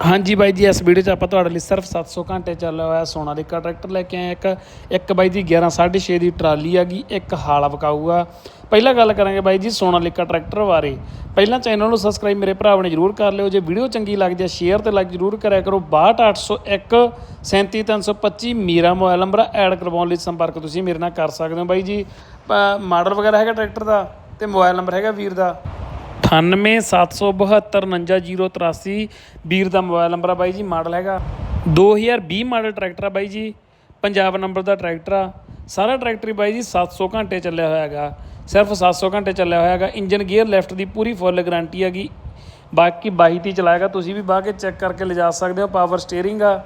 ਹਾਂਜੀ ਬਾਈ ਜੀ, ਇਸ ਵੀਡੀਓ 'ਚ ਆਪਾਂ ਤੁਹਾਡੇ ਲਈ ਸਿਰਫ 700 ਘੰਟੇ ਚੱਲਿਆ ਹੋਇਆ ਸੋਨਾ ਸੋਨਾਲੀਕਾ ਟਰੈਕਟਰ ਲੈ ਕੇ ਆਏ ਇੱਕ ਇੱਕ ਬਾਈ ਦੀ 11 6.5 ਦੀ ਟਰਾਲੀ ਹੈਗੀ ਇੱਕ ਹਾਲ ਵਕਾਊਗਾ ਪਹਿਲਾਂ ਗੱਲ ਕਰਾਂਗੇ ਬਾਈ ਜੀ ਸੋਨਾਲੀਕਾ ਟਰੈਕਟਰ ਬਾਰੇ। ਪਹਿਲਾਂ ਚੈਨਲ ਨੂੰ ਸਬਸਕ੍ਰਾਈਬ ਮੇਰੇ ਭਰਾਵਾਂ ਨੇ ਜਰੂਰ ਕਰ ਲਿਓ। ਜੇ ਵੀਡੀਓ ਚੰਗੀ ਲੱਗਦੀ ਹੈ ਸ਼ੇਅਰ ਤੇ ਲਾਈਕ ਜਰੂਰ ਕਰਿਆ ਕਰੋ। 62801 37325 ਮੇਰਾ ਮੋਬਾਈਲ ਨੰਬਰ ਐਡ ਕਰਵਾਉਣ ਲਈ ਸੰਪਰਕ ਤੁਸੀਂ ਮੇਰੇ ਨਾਲ ਕਰ ਸਕਦੇ ਹੋ ਬਾਈ ਜੀ। ਮਾਡਲ ਵਗੈਰਾ ਹੈਗਾ ਟਰੈਕਟਰ ਦਾ ਤੇ ਮੋਬਾਈਲ ਨੰਬਰ ਹੈਗਾ ਵੀਰ ਦਾ। 9877299083 ਵੀਰ ਦਾ ਮੋਬਾਈਲ ਨੰਬਰ ਆ ਬਾਈ ਜੀ ਮਾਡਲ ਹੈਗਾ 2020 ਮਾਡਲ ਟਰੈਕਟਰ ਆ ਬਾਈ ਜੀ ਪੰਜਾਬ ਨੰਬਰ ਦਾ ਟਰੈਕਟਰ ਆ ਸਾਰਾ ਟਰੈਕਟਰ ਹੀ ਬਾਈ ਜੀ 700 ਘੰਟੇ ਚੱਲਿਆ ਹੋਇਆ ਹੈਗਾ ਸਿਰਫ 700 ਘੰਟੇ ਚੱਲਿਆ ਹੋਇਆ ਹੈਗਾ ਇੰਜਨ ਗੀਅਰ ਲੈਫਟ ਦੀ ਪੂਰੀ ਫੁੱਲ ਗਾਰੰਟੀ ਹੈਗੀ ਬਾਕੀ 22 ਤੀ ਚਲਾਏਗਾ ਤੁਸੀਂ ਵੀ ਬਾਹ ਕੇ ਚੈੱਕ ਕਰਕੇ ਲਿਜਾ ਸਕਦੇ ਹੋ ਪਾਵਰ ਸਟੀਅਰਿੰਗ ਆ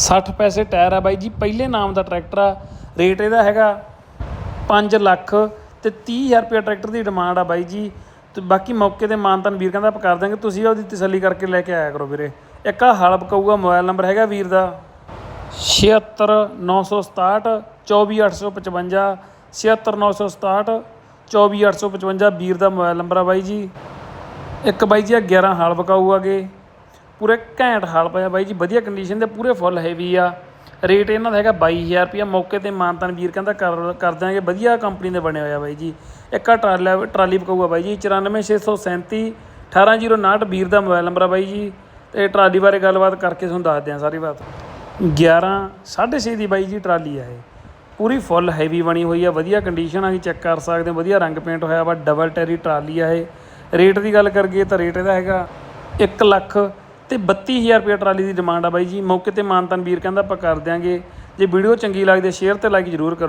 60 ਪੈਸੇ ਟਾਇਰ ਆ ਬਾਈ ਜੀ ਪਹਿਲੇ ਨਾਮ ਦਾ ਟਰੈਕਟਰ ਆ ਰੇਟ ਇਹਦਾ ਹੈਗਾ 5 ਲੱਖ ਤੇ 30000 ਰੁਪਏ ਟਰੈਕਟਰ ਦੀ ਡਿਮਾਂਡ ਆ ਬਾਈ ਜੀ ਤੇ ਬਾਕੀ ਮੌਕੇ ਤੇ ਮਾਨਤਨ ਵੀਰ ਕਹਿੰਦਾ ਆਪਾਂ ਕਰ ਦਾਂਗੇ ਤੁਸੀਂ ਉਹਦੀ ਤਸੱਲੀ ਕਰਕੇ ਲੈ ਕੇ ਆਇਆ ਕਰੋ ਵੀਰੇ। ਇੱਕ ਆ ਹਲਪ ਕਹੂਗਾ ਮੋਬਾਈਲ ਨੰਬਰ ਹੈਗਾ ਵੀਰ ਦਾ। 76967 24855 76967 24855 ਵੀਰ ਦਾ ਮੋਬਾਈਲ ਨੰਬਰ ਆ ਬਾਈ ਜੀ। ਇੱਕ ਬਾਈ ਜੀ ਆ 11 ਹਲ ਬਕਾਊ ਆਗੇ। ਪੂਰੇ ਘੈਂਟ ਹਲ ਪਿਆ ਬਾਈ ਜੀ, ਵਧੀਆ ਕੰਡੀਸ਼ਨ ਦੇ, ਪੂਰੇ ਫੁੱਲ ਹੈਵੀ ਆ। ਰੇਟ ਇਹਨਾਂ ਦਾ ਹੈਗਾ 22000 ਰੁਪਇਆ। ਮੌਕੇ ਤੇ ਮਾਨਤਨ ਵੀਰ ਕਹਿੰਦਾ ਕਰ ਕਰ ਦਿਆਂਗੇ। ਵਧੀਆ ਕੰਪਨੀ ਦੇ ਬਣਿਆ ਹੋਇਆ ਬਾਈ ਜੀ। ਇੱਕ ਟਰਾਲਾ, ਟਰਾਲੀ ਬਕਾਊ ਬਾਈ ਜੀ। 94637 18059 ਵੀਰ ਦਾ ਮੋਬਾਈਲ ਨੰਬਰ ਆ ਬਾਈ ਜੀ। ਤੇ ਟਰਾਲੀ ਬਾਰੇ ਗੱਲਬਾਤ ਕਰਕੇ ਤੁਹਾਨੂੰ ਦੱਸ ਦਿਆਂ ਸਾਰੀ ਬਾਤ। 11 6.5 ਦੀ ਬਾਈ ਜੀ ਟਰਾਲੀ ਆ ਇਹ। ਪੂਰੀ ਫੁੱਲ ਹੈਵੀ ਬਣੀ ਹੋਈ ਆ। ਵਧੀਆ ਕੰਡੀਸ਼ਨ ਆ ਜੀ ਚੈੱਕ ਕਰ ਸਕਦੇ ਹੋ। ਵਧੀਆ ਰੰਗ ਪੇਂਟ ਹੋਇਆ ਵਾ। ਡਬਲ ਟੈਰੀ ਟਰਾਲੀ ਆ ਇਹ। ਰੇਟ ਦੀ ਗੱਲ ਕਰੀਏ ਤਾਂ ਰੇਟ ਇਹਦਾ ਹੈਗਾ 1 ਲੱਖ ਤੇ 32000 ਰੁਪਏ ਟਰਾਲੀ ਦੀ ਡਿਮਾਂਡ ਆ ਬਾਈ ਜੀ। ਮੌਕੇ ਤੇ ਮਾਨਤਨ ਵੀਰ ਕਹਿੰਦਾ ਆਪਾਂ ਕਰ ਦਿਆਂਗੇ। ਜੇ ਵੀਡੀਓ ਚੰਗੀ ਲੱਗਦੀ ਸ਼ੇਅਰ ਤੇ ਲਾਈਕ ਜ਼ਰੂਰ ਕਰੋ